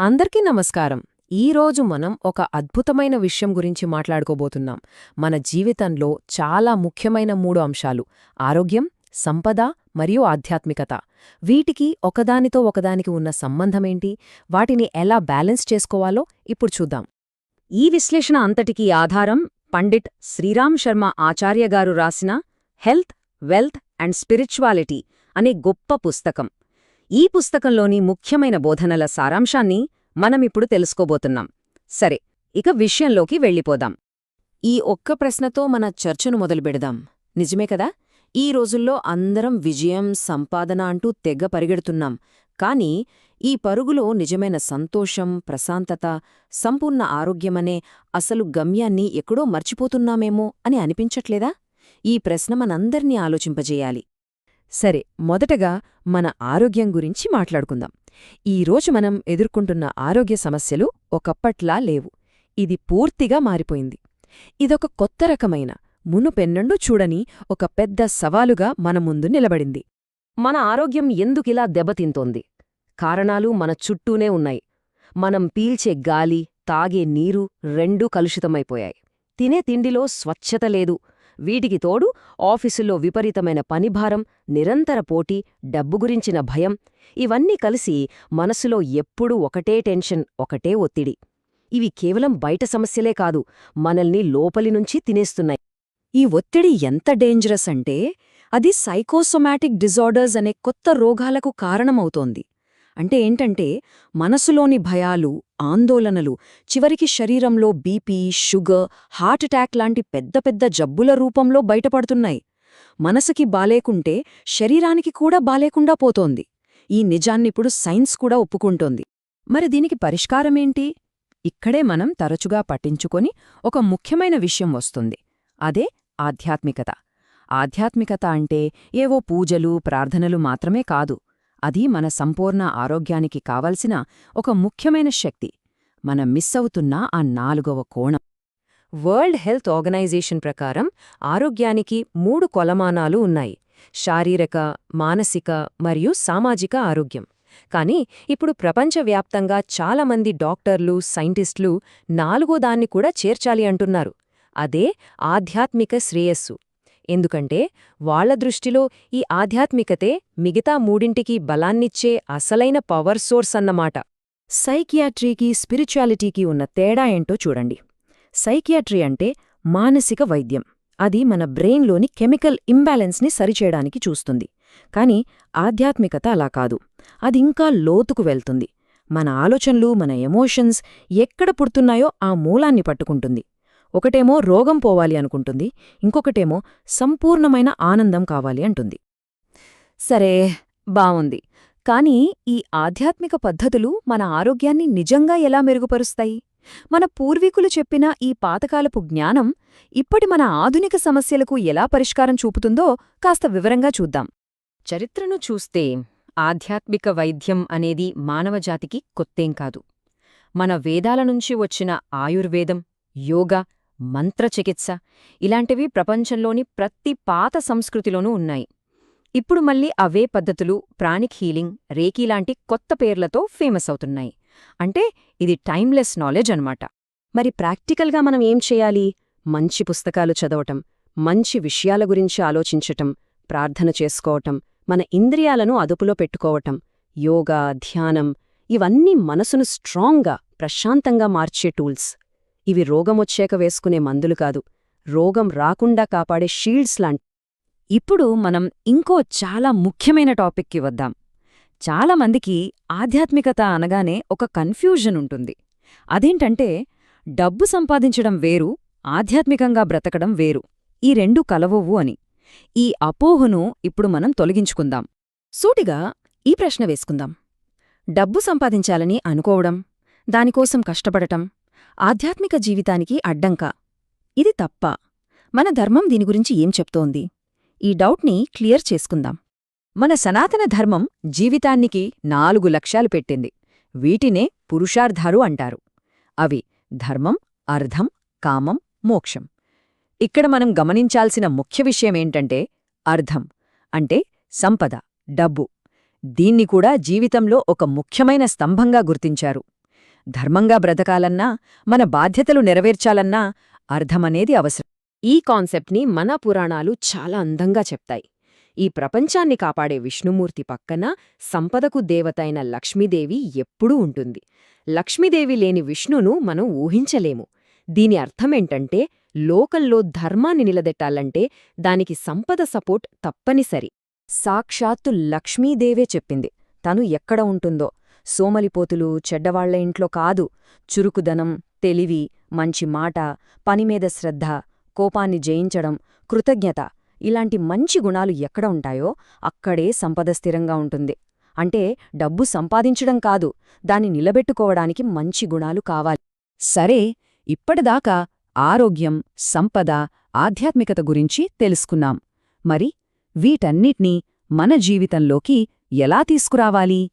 అందరికీ నమస్కారం. ఈరోజు మనం ఒక అద్భుతమైన విషయం గురించి మాట్లాడుకోబోతున్నాం. మన జీవితంలో చాలా ముఖ్యమైన మూడు అంశాలు. ఆరోగ్యం సంపద మరియు ఆధ్యాత్మికత. వీటికి ఒకదానితో ఒకదానికి ఉన్న సంబంధమేంటి? వాటిని ఎలా బ్యాలెన్స్ చేసుకోవాలో ఇప్పుడు చూద్దాం. ఈ విశ్లేషణ అంతటికీ ఆధారం పండిట్ శ్రీరామ్ శర్మ ఆచార్య గారు రాసిన హెల్త్ వెల్త్ అండ్ స్పిరిచువాలిటీ అనే గొప్ప పుస్తకం. ఈ పుస్తకంలోని ముఖ్యమైన బోధనల సారాంశాన్ని మనమిప్పుడు తెలుసుకోబోతున్నాం. సరే ఇక విషయంలోకి వెళ్ళిపోదాం. ఈ ఒక్క ప్రశ్నతో మన చర్చను మొదలుపెడదాం. నిజమే కదా? ఈ రోజుల్లో అందరం విజయం సంపాదన అంటూ తెగ్గ పరిగెడుతున్నాం. కానీ ఈ పరుగులో నిజమైన సంతోషం ప్రశాంతత సంపూర్ణ ఆరోగ్యమనే అసలు గమ్యాన్ని ఎక్కడో మర్చిపోతున్నామేమో అని అనిపించట్లేదా? ఈ ప్రశ్న మనందర్నీ ఆలోచింపజేయాలి. సరే మొదటగా మన ఆరోగ్యం గురించి మాట్లాడుకుందాం. ఈరోజు మనం ఎదుర్కొంటున్న ఆరోగ్య సమస్యలు ఒకప్పట్లా లేవు. ఇది పూర్తిగా మారిపోయింది. ఇదొక కొత్త రకమైన మునుపెన్నెండూ చూడని ఒక పెద్ద సవాలుగా మన ముందు నిలబడింది. మన ఆరోగ్యం ఎందుకిలా దెబ్బతింతోంది? కారణాలు మన చుట్టూనే ఉన్నాయి. మనం పీల్చే గాలి తాగే నీరు రెండూ కలుషితమైపోయాయి. తినే తిండిలో స్వచ్ఛత లేదు. వీటికి తోడు ఆఫీసుల్లో విపరీతమైన పనిభారం నిరంతర పోటీ డబ్బు గురించిన భయం ఇవన్నీ కలిసి మనసులో ఎప్పుడూ ఒకటే టెన్షన్ ఒకటే ఒత్తిడి. ఇవి కేవలం బయట సమస్యలే కాదు మనల్ని లోపలి నుంచి తినేస్తున్నాయి. ఈ ఒత్తిడి ఎంత డేంజరస్ అంటే అది సైకోసొమాటిక్ డిజార్డర్స్ అనే కొత్త రోగాలకు కారణమవుతోంది. అంటే ఏంటంటే మనసులోని భయాలు ఆందోళనలు చివరికి శరీరంలో బీపీ షుగర్ హార్ట్ అటాక్ లాంటి పెద్ద పెద్ద జబ్బుల రూపంలో బయటపడుతున్నాయి. మనసుకి బాలేకుంటే శరీరానికి కూడా బాలేకుండా పోతోంది. ఈ నిజాన్నిప్పుడు సైన్స్ కూడా ఒప్పుకుంటోంది. మరి దీనికి పరిష్కారమేంటి ఇక్కడే మనం తరచుగా పట్టించుకొని ఒక ముఖ్యమైన విషయం వస్తుంది. అదే ఆధ్యాత్మికత. ఆధ్యాత్మికత అంటే ఏవో పూజలు ప్రార్థనలు మాత్రమే కాదు. అది మన సంపూర్ణ ఆరోగ్యానికి కావలసిన ఒక ముఖ్యమైన శక్తి. మనం మిస్ అవుతున్న ఆ నాలుగవ కోణం. వరల్డ్ హెల్త్ ఆర్గనైజేషన్ ప్రకారం ఆరోగ్యానికి మూడు కొలమానాలు ఉన్నాయి. శారీరక మానసిక మరియు సామాజిక ఆరోగ్యం. కానీ ఇప్పుడు ప్రపంచవ్యాప్తంగా చాలామంది డాక్టర్లు సైంటిస్టులు నాలుగో దాన్ని కూడా చేర్చాలి అంటున్నారు. అదే ఆధ్యాత్మిక శ్రేయస్సు. ఎందుకంటే వాళ్ళ దృష్టిలో ఈ ఆధ్యాత్మికతే మిగతా మూడింటికి బలాన్నిచ్చే అసలైన పవర్ సోర్స్ అన్నమాట. సైకియాట్రీకి స్పిరిచువాలిటీకి ఉన్న తేడా ఏంటో చూడండి. సైకియాట్రీ అంటే మానసిక వైద్యం. అది మన బ్రెయిన్లోని కెమికల్ ఇంబ్యాలెన్స్ని సరిచేయడానికి చూస్తుంది. కాని ఆధ్యాత్మికత అలా కాదు. అది ఇంకా లోతుకు వెళ్తుంది. మన ఆలోచనలు మన ఎమోషన్స్ ఎక్కడ పుడుతున్నాయో ఆ మూలాన్ని పట్టుకుంటుంది. ఒకటేమో రోగం పోవాలి అనుకుంటుంది ఇంకొకటేమో సంపూర్ణమైన ఆనందం కావాలి అంటుంది. సరే బావుంది. కాని ఈ ఆధ్యాత్మిక పద్ధతులు మన ఆరోగ్యాన్ని నిజంగా ఎలా మెరుగుపరుస్తాయి? మన పూర్వీకులు చెప్పిన ఈ పాతకాలపు జ్ఞానం ఇప్పటి మన ఆధునిక సమస్యలకు ఎలా పరిష్కారం చూపుతుందో కాస్త వివరంగా చూద్దాం. చరిత్రను చూస్తే ఆధ్యాత్మిక వైద్యం అనేది మానవజాతికి కొత్తేం కాదు. మన వేదాల నుంచి వచ్చిన ఆయుర్వేదం యోగా మంత్రచికిత్స. ఇలాంటివి ప్రపంచంలోని ప్రతి పాత సంస్కృతిలోనూ ఉన్నాయి. ఇప్పుడు మళ్ళీ అవే పద్ధతులు ప్రాణిక్ హీలింగ్ రేకీ లాంటి కొత్త పేర్లతో ఫేమస్ అవుతున్నాయి. అంటే ఇది టైమ్లెస్ నాలెడ్జ్ అన్నమాట. మరి ప్రాక్టికల్గా మనం ఏం చేయాలి? మంచి పుస్తకాలు చదవటం మంచి విషయాల గురించి ఆలోచించటం ప్రార్థన చేసుకోవటం మన ఇంద్రియాలను అదుపులో పెట్టుకోవటం యోగా ధ్యానం ఇవన్నీ మనసును స్ట్రాంగ్గా ప్రశాంతంగా మార్చే టూల్స్. ఇవి రోగమొచ్చాక వేసుకునే మందులు కాదు. రోగం రాకుండా కాపాడే షీల్డ్స్ లాంటి. ఇప్పుడు మనం ఇంకో చాలా ముఖ్యమైన టాపిక్కి వద్దాం. చాలామందికి ఆధ్యాత్మికత అనగానే ఒక కన్ఫ్యూజన్ ఉంటుంది. అదేంటంటే డబ్బు సంపాదించడం వేరు ఆధ్యాత్మికంగా బ్రతకడం వేరు. ఈ రెండు కలవవు అని. ఈ అపోహను ఇప్పుడు మనం తొలగించుకుందాం. సూటిగా ఈ ప్రశ్న వేసుకుందాం. డబ్బు సంపాదించాలని అనుకోవడం దానికోసం కష్టపడటం ఆధ్యాత్మిక జీవితానికి అడ్డంక. ఇది తప్ప మన ధర్మం దీని గురించి ఏం చెప్తోంది? ఈ డౌట్ని క్లియర్ చేసుకుందాం. మన సనాతన ధర్మం జీవితానికి నాలుగు లక్ష్యాలు పెట్టింది. వీటినే పురుషార్థాలు అంటారు. అవి ధర్మం అర్ధం కామం మోక్షం. ఇక్కడ మనం గమనించాల్సిన ముఖ్య విషయమేంటంటే అర్ధం అంటే సంపద డబ్బు. దీన్ని కూడా జీవితంలో ఒక ముఖ్యమైన స్తంభంగా గుర్తించారు. ధర్మంగా బ్రతకాలన్నా మన బాధ్యతలు నెరవేర్చాలన్నా అర్థమనేది అవసరం. ఈ కాన్సెప్ట్ని మన పురాణాలు చాలా అందంగా చెప్తాయి. ఈ ప్రపంచాన్ని కాపాడే విష్ణుమూర్తి పక్కన సంపదకు దేవతైన లక్ష్మీదేవి ఎప్పుడూ ఉంటుంది. లక్ష్మీదేవి లేని విష్ణును మనం ఊహించలేము. దీని అర్థమేంటంటే లోకంలో ధర్మాన్ని నిలదెట్టాలంటే దానికి సంపద సపోర్ట్ తప్పనిసరి. సాక్షాత్తు లక్ష్మీదేవే చెప్పింది. తను ఎక్కడ ఉంటుందో సోమలిపోతులు చెడ్డవాళ్ళ ఇంట్లో కాదు. చురుకుదనం తెలివి మంచి మాట పనిమీద శ్రద్ధ కోపాన్ని జయించడం కృతజ్ఞత ఇలాంటి మంచి గుణాలు ఎక్కడ ఉంటాయో అక్కడే సంపద స్థిరంగా ఉంటుంది. అంటే డబ్బు సంపాదించడం కాదు దాన్ని నిలబెట్టుకోవడానికి మంచి గుణాలు కావాలి. సరే ఇప్పటిదాకా ఆరోగ్యం సంపద ఆధ్యాత్మికత గురించి తెలుసుకున్నాం. మరి వీటన్నిట్నీ మన జీవితంలోకి ఎలా తీసుకురావాలి?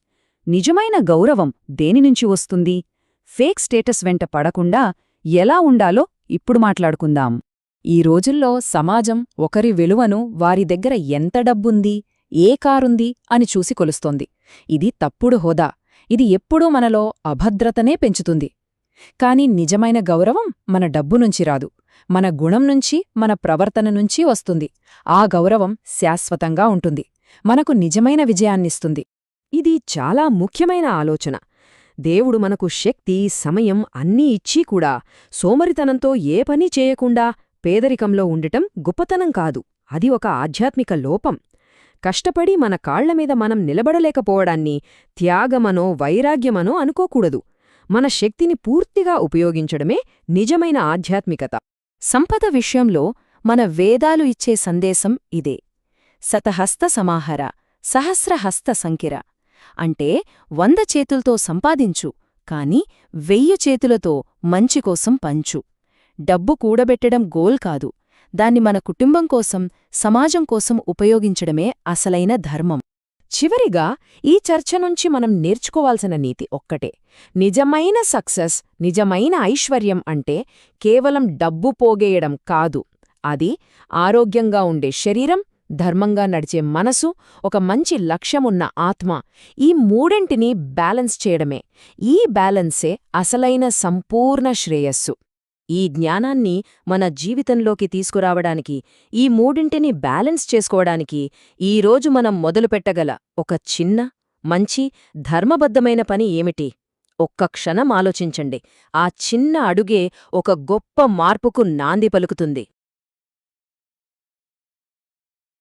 నిజమైన గౌరవం దేనినుంచి వస్తుంది? ఫేక్ స్టేటస్ వెంట పడకుండా ఎలా ఉండాలో ఇప్పుడు మాట్లాడుకుందాం. ఈ రోజుల్లో సమాజం ఒకరి విలువను వారి దగ్గర ఎంత డబ్బుంది ఏ కారుంది అని చూసి కొలుస్తోంది. ఇది తప్పుడు హోదా. ఇది ఎప్పుడూ మనలో అభద్రతనే పెంచుతుంది. కాని నిజమైన గౌరవం మన డబ్బు నుంచి రాదు. మన గుణం నుంచి మన ప్రవర్తన నుంచి వస్తుంది. ఆ గౌరవం శాశ్వతంగా ఉంటుంది. మనకు నిజమైన విజయాన్నిస్తుంది. ఇది చాలా ముఖ్యమైన ఆలోచన. దేవుడు మనకు శక్తి సమయం అన్నీ ఇచ్చీ కూడా సోమరితనంతో ఏ పని చేయకుండా పేదరికంలో ఉండటం గొప్పతనం కాదు. అది ఒక ఆధ్యాత్మిక లోపం. కష్టపడి మన కాళ్ళమీద మనం నిలబడలేకపోవడాన్ని త్యాగమనో వైరాగ్యమనో అనుకోకూడదు. మన శక్తిని పూర్తిగా ఉపయోగించడమే నిజమైన ఆధ్యాత్మికత. సంపద విషయంలో మన వేదాలు ఇచ్చే సందేశం ఇదే. సతహస్త సమాహర సహస్రహస్త సంకిర. అంటే వంద చేతులతో సంపాదించు కాని వెయ్యి చేతులతో మంచికోసం పంచు. డబ్బు కూడబెట్టడం గోల్ కాదు. దాన్ని మన కుటుంబం కోసం సమాజం కోసం ఉపయోగించడమే అసలైన ధర్మం. చివరిగా ఈ చర్చ నుంచి మనం నేర్చుకోవాల్సిన నీతి ఒక్కటే. నిజమైన సక్సెస్ నిజమైన ఐశ్వర్యం అంటే కేవలం డబ్బు పోగేయడం కాదు. అది ఆరోగ్యంగా ఉండే శరీరం ధర్మంగా నడిచే మనసు ఒక మంచి లక్ష్యమున్న ఆత్మ ఈ మూడింటిని బ్యాలెన్స్ చేయడమే. ఈ బ్యాలెన్సే అసలైన సంపూర్ణ శ్రేయస్సు. ఈ జ్ఞానాన్ని మన జీవితంలోకి తీసుకురావడానికి ఈ మూడింటిని బ్యాలెన్స్ చేసుకోవడానికి ఈరోజు మనం మొదలుపెట్టగల ఒక చిన్న మంచి ధర్మబద్ధమైన పని ఏమిటి? ఒక్క క్షణం ఆలోచించండి. ఆ చిన్న అడుగే ఒక గొప్ప మార్పుకు నాంది పలుకుతుంది.